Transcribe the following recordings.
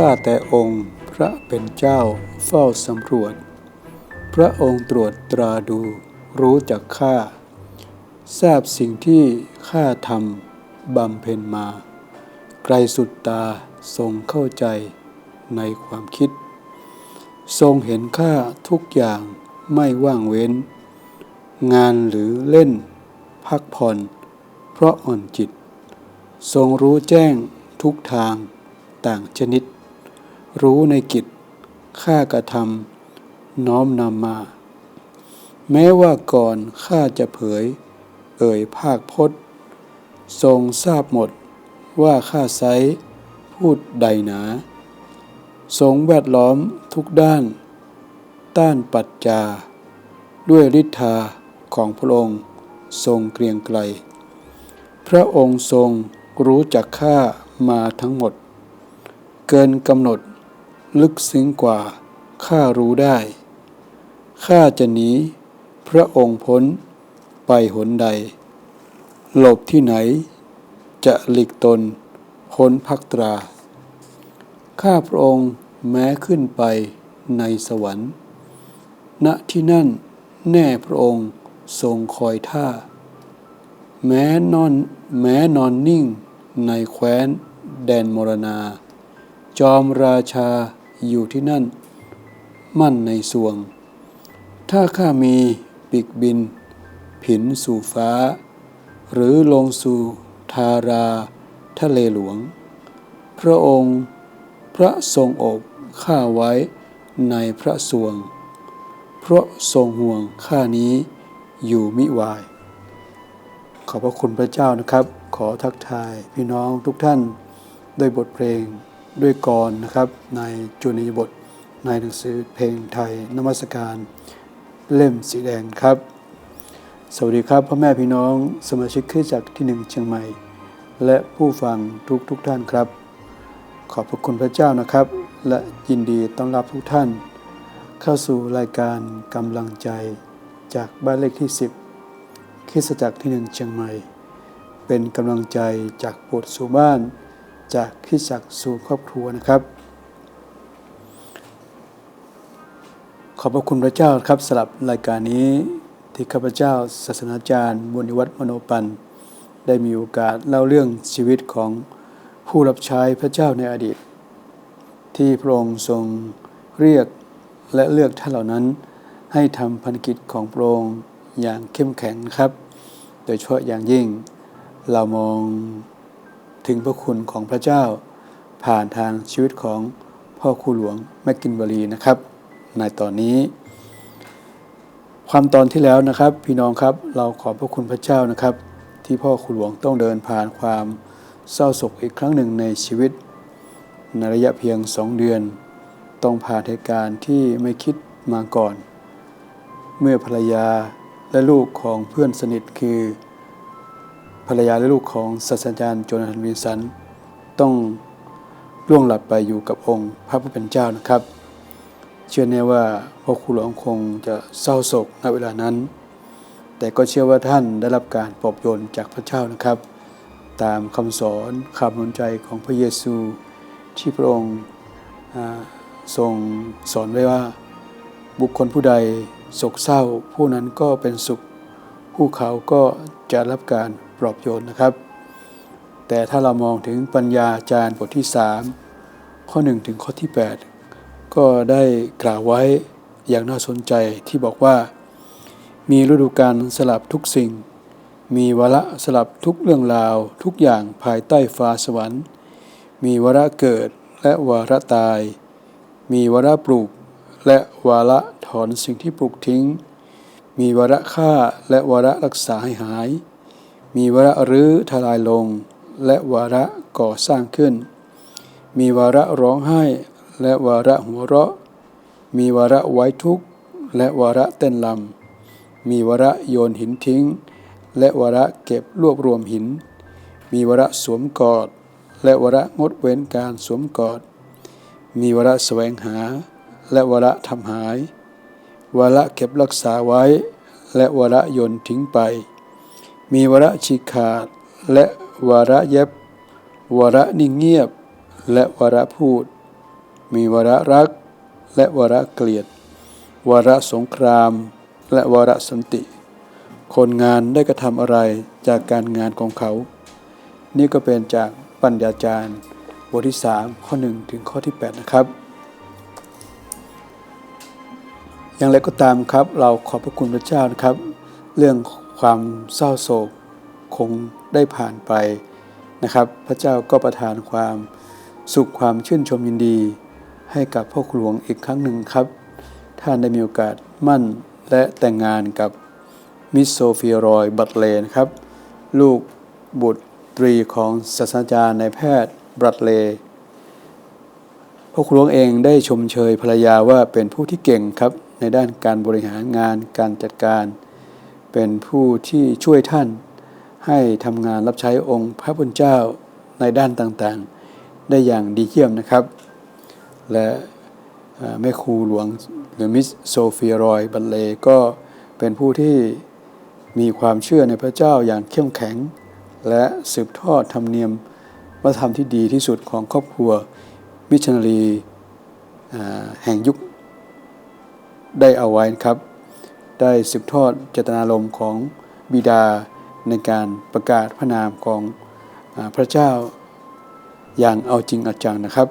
ข้าแต่องค์พระเป็นเจ้าเฝ้าสำรวจ พระองค์ตรวจตราดูรู้จักข้าทราบสิ่งที่ข้าทำบำเพ็ญมา ไกลสุดตาทรงเข้าใจในความคิด ทรงเห็นข้าทุกอย่างไม่ว่างเว้น งานหรือเล่น พักผ่อน เพราะอ่อนจิต ทรงรู้แจ้งทุกทางต่างชนิด รู้ในกิจข้ากระทำน้อมนำมา แม้ว่าก่อนข้าจะเผย เอ่ยภาคพจน์ ทรงทราบหมดว่าข้าไซพูดใดหนาทรงแวดล้อมทุกด้าน ต้านปัจจา ด้วยฤทธาของพระองค์ทรงเกรียงไกล พระองค์ทรงรู้จักข้ามาทั้งหมด เกินกำหนด ลึกซึ้งกว่าข้ารู้ได้ ข้าจะหนีพระองค์พ้นไปหนใด หลบที่ไหน จะหลีกตนพ้นพักตรา ข้าพระองค์แม้ขึ้นไปในสวรรค์ ณ ที่นั่นแน่พระองค์ทรงคอยท่า แม้นอนแม้นอนนิ่งในแคว้นแดนมรณา จอมราชา อยู่ที่นั่น มั่นในสวง ถ้าข้ามีปีกบิน ผินสู่ฟ้า หรือลงสู่ทาราทะเลหลวง พระองค์พระทรงอบข้าไว้ในพระสวง เพราะทรงห่วงข้านี้อยู่มิวาย ขอบพระคุณพระเจ้านะครับ ขอทักทายพี่น้องทุกท่านด้วยบทเพลง ด้วยกรนะครับในจุนียบทในหนังสือเพลงไทยนมัสการเล่มสีแดงครับ สวัสดีครับพ่อแม่พี่น้องสมาชิกคริสตจักที่หนึ่งเชียงใหม่ และผู้ฟังทุกทุกท่านครับ ขอบพระคุณพระเจ้านะครับ และยินดีต้อนรับทุกท่าน เข้าสู่รายการกำลังใจจากบ้านเลขที่ 10คริสตจักรที่หนึ่งเชียงใหม่ เป็นกำลังใจจากบสถ์สู่บ้าน จากคริสตจักสู่ครอบครัวนะครับ ขอบพระคุณพระเจ้าครับสำหรับรายการนี้ที่ข้าพเจ้าศาสนาจารย์บุญวัฒน์มโนปัน ได้มีโอกาสเล่าเรื่องชีวิตของผู้รับใช้พระเจ้าในอดีต ที่พระองค์ทรงเรียกและเลือกท่านเหล่านั้น ให้ทำพันธกิจของพระองค์อย่างเข้มแข็งครับ โดยเฉพาะอย่างยิ่งเรามอง ถึงพระคุณของพระเจ้า ผ่านทางชีวิตของพ่อครูหลวงแมกกินบรีนะครับ ในตอนนี้ ความตอนที่แล้วนะครับ พี่น้องครับเราขอบพระคุณพระเจ้านะครับ ที่พ่อครูหลวงต้องเดินผ่านความเศร้าโศกอีกครั้งหนึ่งในชีวิต ในระยะเพียงสองเดือน ต้องผ่านเหตุการณ์ที่ไม่คิดมาก่อน เมื่อภรรยาและลูกของเพื่อนสนิทคือ ภรรยาและลูกของศาสตราจารย์โจนาธานวินสัน ต้องล่วงหลับไปอยู่กับองค์พระผู้เป็นเจ้านะครับ เชื่อแน่ว่าพ่อครูหลวงคงจะเศร้าโศกในเวลานั้น แต่ก็เชื่อว่าท่านได้รับการปลอบโยนจากพระเจ้านะครับ ตามคำสอนคำนุนใจของพระเยซูที่พระองค์ทรงสอนไว้ว่า บุคคลผู้ใดโศกเศร้าผู้นั้นก็เป็นสุข ผู้เขาก็จะรับการ ปลอบโยนนะครับ แต่ถ้าเรามองถึงปัญญาจารย์บทที่ 3 ข้อ 1 ถึงข้อที่ 8 ก็ได้กล่าวไว้อย่างน่าสนใจที่บอกว่า มีฤดูกาลสลับทุกสิ่ง มีวระสลับทุกเรื่องราวทุกอย่างภายใต้ฟ้าสวรรค์ มีวระเกิดและวาระตาย มีวระปลูกและวาระถอนสิ่งที่ปลูกทิ้ง มีวาระฆ่าและวาระรักษาให้หาย มีวาระรื้อทลายลง และวาระก่อสร้างขึ้น มีวาระร้องไห้ และวาระหัวเราะ มีวาระไว้ทุกข์ และวาระเต้นลำมีวาระโยนหินทิ้ง และวาระเก็บรวบรวมหิน มีวาระสวมกอด และวาระงดเว้นการสวมกอด มีวาระแสวงหา และวาระทำหาย วาระเก็บรักษาไว้ และวาระโยนทิ้งไป มีวาระฉีกขาด และวาระเย็บวาระนิ่งเงียบ และวาระพูด มีวาระรัก และวาระเกลียดวาระสงคราม และวาระสันติ คนงานได้กระทำอะไรจากการงานของเขา นี่ก็เป็นจากปัญญาจารย์บทที่ 3 ข้อ 1 ถึงข้อที่ 8 นะครับ อย่างไรก็ตามครับ เราขอบพระคุณพระเจ้านะครับ เรื่อง ความเศร้าโศกคงได้ผ่านไปนะครับ พระเจ้าก็ประทานความสุขความชื่นชมยินดี ให้กับพ่อหลวงอีกครั้งหนึ่งครับ ท่านได้มีโอกาสมั่นและแต่งงานกับมิสโซฟีรอยบัตเลนครับ ลูกบุตรตรีของศาสตราจารย์นายแพทย์บัตเลพ่อหลวงเองได้ชมเชยภรรยาว่าเป็นผู้ที่เก่งครับ ในด้านการบริหารงานการจัดการ เป็นผู้ที่ช่วยท่าน ให้ทำงานรับใช้องค์พระพุทธเจ้าในด้านต่างๆ ได้อย่างดีเยี่ยมนะครับ และแม่ครูหลวงหรือมิสโซฟีรอยบัลเลก็เป็นผู้ที่มีความเชื่อในพระเจ้าอย่างเข้มแข็ง และสืบทอดธรรมเนียมวัฒนธรรมที่ดีที่สุดของครอบครัวมิชชันนารีแห่งยุคได้เอาไว้ครับ ได้สืบทอดเจตนารมณ์ของบิดาในการประกาศพระนามของพระเจ้าอย่างเอาจริงเอาจังนะครับ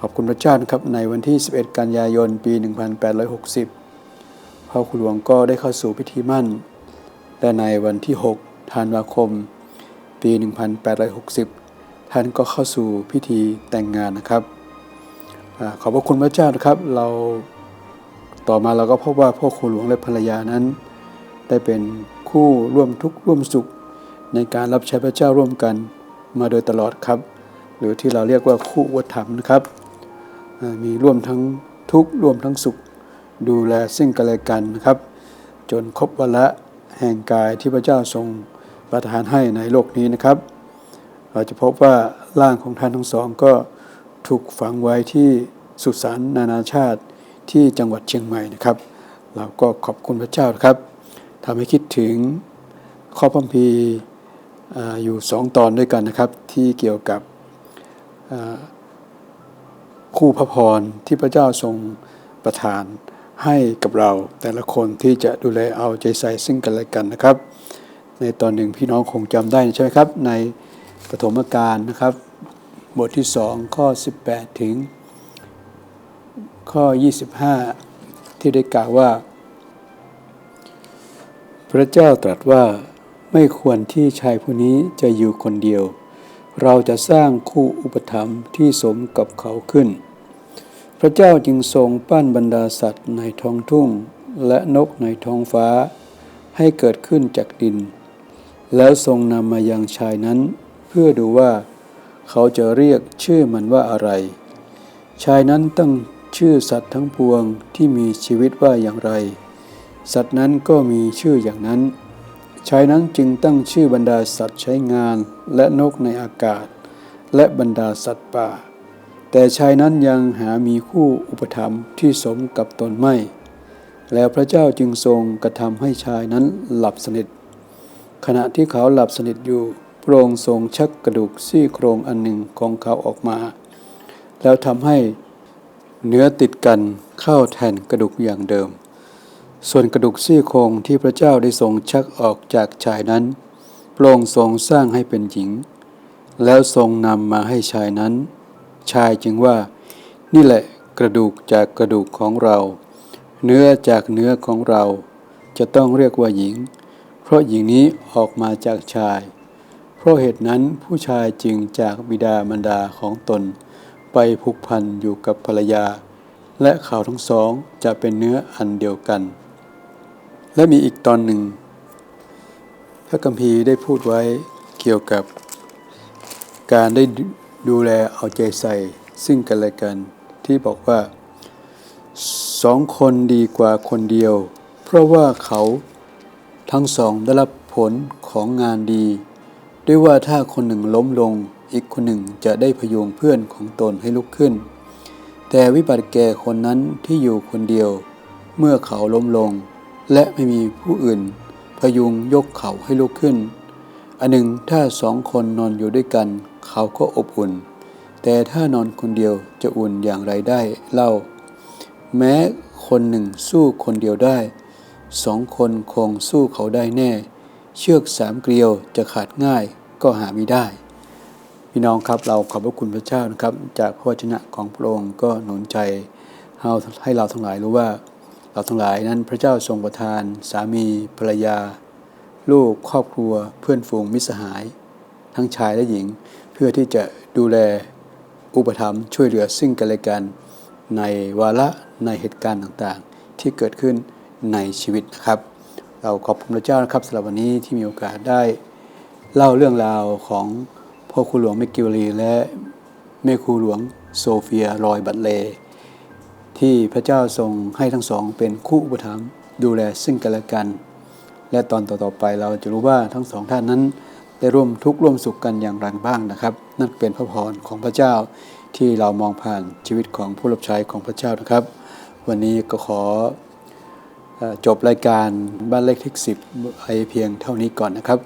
ขอบคุณพระเจ้านะครับในวันที่ 11 กันยายนปี 1860 พ่อคุณหลวงก็ได้เข้าสู่พิธีมั่น และในวันที่ 6 ธันวาคม ปี 1860 ท่านก็เข้าสู่พิธีแต่งงานนะครับอขอบพระคุณพระเจ้านะครับเรา ต่อมาเราก็พบว่าพ่อครูหลวงและภรรยานั้น ได้เป็นคู่ร่วมทุกข์ร่วมสุข ในการรับใช้พระเจ้าร่วมกันมาโดยตลอดครับ หรือที่เราเรียกว่าคู่วัฒธรรมนะครับ มีร่วมทั้งทุกข์ร่วมทั้งสุข ดูแลซึ่งกันและกันนะครับ จนครบวาระแห่งกายที่พระเจ้าทรงประทานให้ในโลกนี้นะครับ เราจะพบว่าร่างของท่านทั้งสองก็ถูกฝังไว้ที่สุสานนานาชาติ ที่จังหวัดเชียงใหม่นะครับ เราก็ขอบคุณพระเจ้าครับทำให้คิดถึงข้อพัมพีอยู่สองตอนด้วยกันนะครับ ที่เกี่ยวกับคู่พระพรที่พระเจ้าทรงประทานให้กับเราแต่ละคนที่จะดูแลเอาใจใส่ซึ่งกันและกันนะครับ ในตอนหนึ่งพี่น้องคงจำได้ใช่ไหมครับ ในปฐมกาลนะครับ บทที่สองข้อ 18 ถึง ข้อ 25 ที่ได้กล่าวว่า พระเจ้าตรัสว่าไม่ควรที่ชายผู้นี้จะอยู่คนเดียว เราจะสร้างคู่อุปถัมภ์ที่สมกับเขาขึ้น พระเจ้าจึงทรงปั้นบรรดาสัตว์ในท้องทุ่ง และนกในท้องฟ้า ให้เกิดขึ้นจากดิน แล้วทรงนำมายังชายนั้น เพื่อดูว่า เขาจะเรียกชื่อมันว่าอะไร ชายนั้นตั้ง ชื่อสัตว์ทั้งปวงที่มีชีวิตว่าอย่างไร สัตว์นั้นก็มีชื่ออย่างนั้น ชายนั้นจึงตั้งชื่อบรรดาสัตว์ใช้งานและนกในอากาศ และบรรดาสัตว์ป่า แต่ชายนั้นยังหามีคู่อุปถัมภ์ที่สมกับตนไม่ แล้วพระเจ้าจึงทรงกระทำให้ชายนั้นหลับสนิท ขณะที่เขาหลับสนิทอยู่พระองค์ทรงชักกระดูกซี่โครงอันหนึ่งของเขาออกมา แล้วทำให้ เนื้อติดกันเข้าแทนกระดูกอย่างเดิม ส่วนกระดูกซี่โครงที่พระเจ้าได้ทรงชักออกจากชายนั้นพระองค์ทรงสร้างให้เป็นหญิง แล้วทรงนำมาให้ชายนั้น ชายจึงว่า นี่แหละกระดูกจากกระดูกของเรา เนื้อจากเนื้อของเรา จะต้องเรียกว่าหญิง เพราะหญิงนี้ออกมาจากชาย เพราะเหตุนั้นผู้ชายจึงจากบิดามารดาของตน ไปผูกพันอยู่กับภรรยา และเขาทั้งสองจะเป็นเนื้ออันเดียวกัน และมีอีกตอนหนึ่ง พระกัมพีได้พูดไว้เกี่ยวกับ การได้ดูแลเอาใจใส่ซึ่งกันและกัน ที่บอกว่าสองคนดีกว่าคนเดียว เพราะว่าเขาทั้งสองได้รับผลของงานดี ด้วยว่าถ้าคนหนึ่งล้มลง อีกคนหนึ่งจะได้พยุงเพื่อนของตนให้ลุกขึ้น แต่วิบัติแก่คนนั้นที่อยู่คนเดียว เมื่อเขาล้มลง และไม่มีผู้อื่น พยุงยกเขาให้ลุกขึ้น อันหนึ่งถ้าสองคนนอนอยู่ด้วยกัน เขาก็อบอุ่นแแต่ถ้านอนคนเดียวจะอุ่นอย่างไรได้เล่า แม้คนหนึ่งสู้คนเดียวได้ สองคนคงสู้เขาได้แน่ เชือกสามเกลียวจะขาดง่ายก็หาไม่ได้ พี่น้องครับเราขอบพระคุณพระเจ้านะครับ จากพระวจนะของพระองค์ก็หนุนใจให้ให้เราทั้งหลายรู้ว่า เราทั้งหลายนั้นพระเจ้าทรงประทาน สามีภรรยา ลูกครอบครัวเพื่อนฝูงมิสหาย ทั้งชายและหญิง เพื่อที่จะดูแลอุปถัมภ์ช่วยเหลือซึ่งกันและกันในวาระในเหตุการณ์ต่างๆ ที่เกิดขึ้นในชีวิตนะครับ เราขอบคุณพระเจ้านะครับสำหรับวันนี้ที่มีโอกาสได้เล่าเรื่องราวของพ่อครูหลวงเมกิวลีและแม่ครูหลวงโซเฟียรอยบัตเล ที่พระเจ้าทรงให้ทั้งสองเป็นคู่อุปถัมภ์ดูแลซึ่งกันและกัน และตอนต่อๆไปเราจะรู้ว่าทั้งสองท่านนั้น ได้ร่วมทุกข์ร่วมสุขกันอย่างไรบ้างนะครับ นั่นเป็นพระพรของพระเจ้าที่เรามองผ่านชีวิตของผู้รับใช้ของพระเจ้านะครับ วันนี้ก็ขอเอ่อ จบรายการบ้านเลขที่สิบไอเพียงเท่านี้ก่อนนะครับ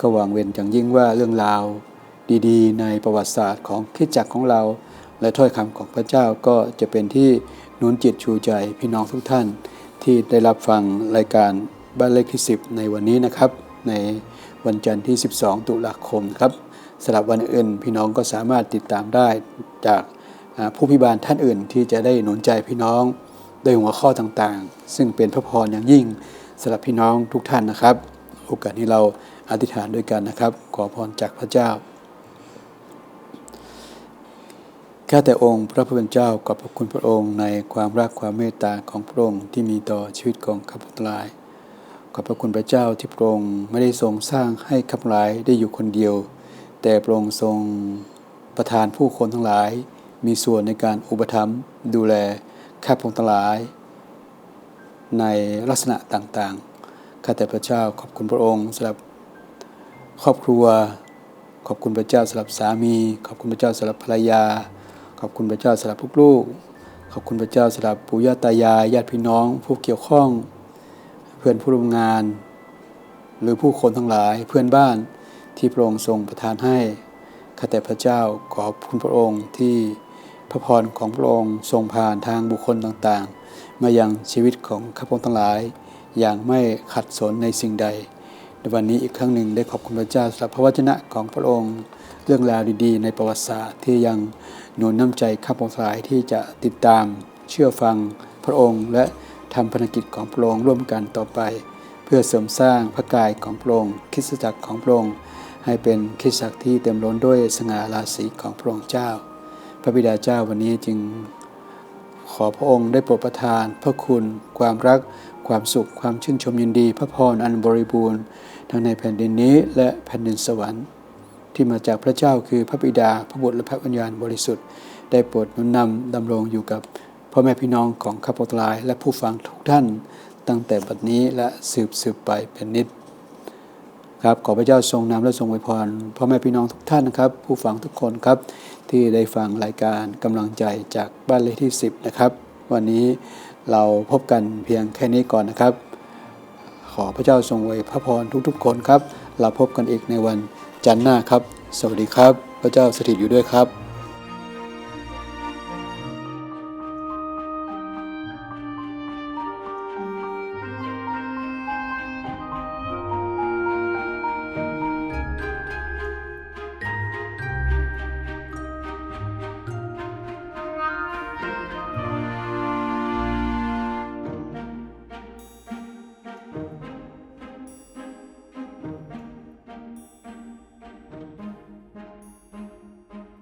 ก็หวังเว้นอย่างยิ่งว่าเรื่องราวดีๆ ในประวัติศาสตร์ของคริสตจักรของเรา และถ้อยคำของพระเจ้าก็จะเป็นที่หนุนจิตชูใจพี่น้องทุกท่าน ที่ได้รับฟังรายการบ้านเลขที่ 10 ในวันนี้นะครับ ในวันจันทร์ที่ 12 ตุลาคมครับสำหรับวันอื่นพี่น้องก็สามารถติดตามได้จากผู้พิบาลท่านอื่นที่จะได้หนุนใจพี่น้อง ด้วยหัวข้อต่างๆ ซึ่งเป็นพระพรอย่างยิ่งสำหรับพี่น้องทุกท่านนะครับ โอกาสนี้เราอธิษฐานด้วยกันนะครับ ขอพรจากพระเจ้าข้าแต่องค์พระผู้เป็นเจ้าขอบพระคุณพระองค์ในความรักความเมตตาของพระองค์ที่มีต่อชีวิตของข้าพเจ้าทั้งหลายขอบพระคุณพระเจ้าที่พระองค์ไม่ได้ทรงสร้างให้ข้าพเจ้าทั้งหลายได้อยู่คนเดียว แต่พระองค์ทรงประทานผู้คนทั้งหลาย มีส่วนในการอุปถัมภ์ดูแล ข้าพเจ้าทั้งหลาย ในลักษณะต่างๆ ข้าแต่พระเจ้าขอบคุณพระองค์สำหรับครอบครัว ขอบคุณพระเจ้าสำหรับสามี ขอบคุณพระเจ้าสำหรับภรรยา ขอบคุณพระเจ้าสำหรับลูกๆขอบคุณพระเจ้าสำหรับปู่ย่าตายายญาติพี่น้อง ผู้เกี่ยวข้อง เพื่อนผู้ร่วมงาน หรือผู้คนทั้งหลายเพื่อนบ้านที่พระองค์ทรงประทานให้ข้าแต่พระเจ้าขอบคุณพระองค์ที่ พระพรของพระองค์ทรงผ่านทางบุคคลต่างๆ มายังชีวิตของข้าพเจ้าทั้งหลาย อย่างไม่ขัดสนในสิ่งใด ในวันนี้อีกครั้งหนึ่งได้ขอบคุณพระเจ้าสำหรับพระวจนะของพระองค์ เรื่องราวดีๆ ในประวัติศาสตร์ที่ยังหนุนน้ำใจข้าพเจ้าทั้งหลายที่จะติดตามเชื่อฟังพระองค์ และทำภารกิจของพระองค์ร่วมกันต่อไป เพื่อเสริมสร้างพระกายของพระองค์คริสตจักรของพระองค์ให้เป็นคริสตจักรที่เต็มล้นด้วยสง่าราศีของพระองค์เจ้า ระบิดาเจ้าวันนี้จึงขอพระองค์ได้โปรดประทาน พระคุณ ความรัก ความสุข ความชื่นชมยินดี พระพรอันบริบูรณ์ ทั้งในแผ่นดินนี้และแผ่นดินสวรรค์ ที่มาจากพระเจ้าคือพระบิดาพระบุตรและพระวิญญาณบริสุทธิ์ ได้โปรดนุนนำดำรงอยู่กับพ่อแม่พี่น้องของข้าพเจ้าและผู้ฟังทุกท่าน ตั้งแต่บัดนี้และสืบสืบไปเป็นนิจ ครับขอพระเจ้าทรงนำและทรงอวยพรพ่อแม่พี่น้องทุกท่านนะครับ ผู้ฟังทุกคนครับ ที่ได้ฟังรายการกำลังใจจากบ้านเลขที่ 10 นะครับ วันนี้เราพบกันเพียงแค่นี้ก่อนนะครับ ขอพระเจ้าทรงอวยพระพรทุกๆ คนครับ เราพบกันอีกในวันจันทร์หน้าครับ สวัสดีครับ พระเจ้าสถิตอยู่ด้วยครับ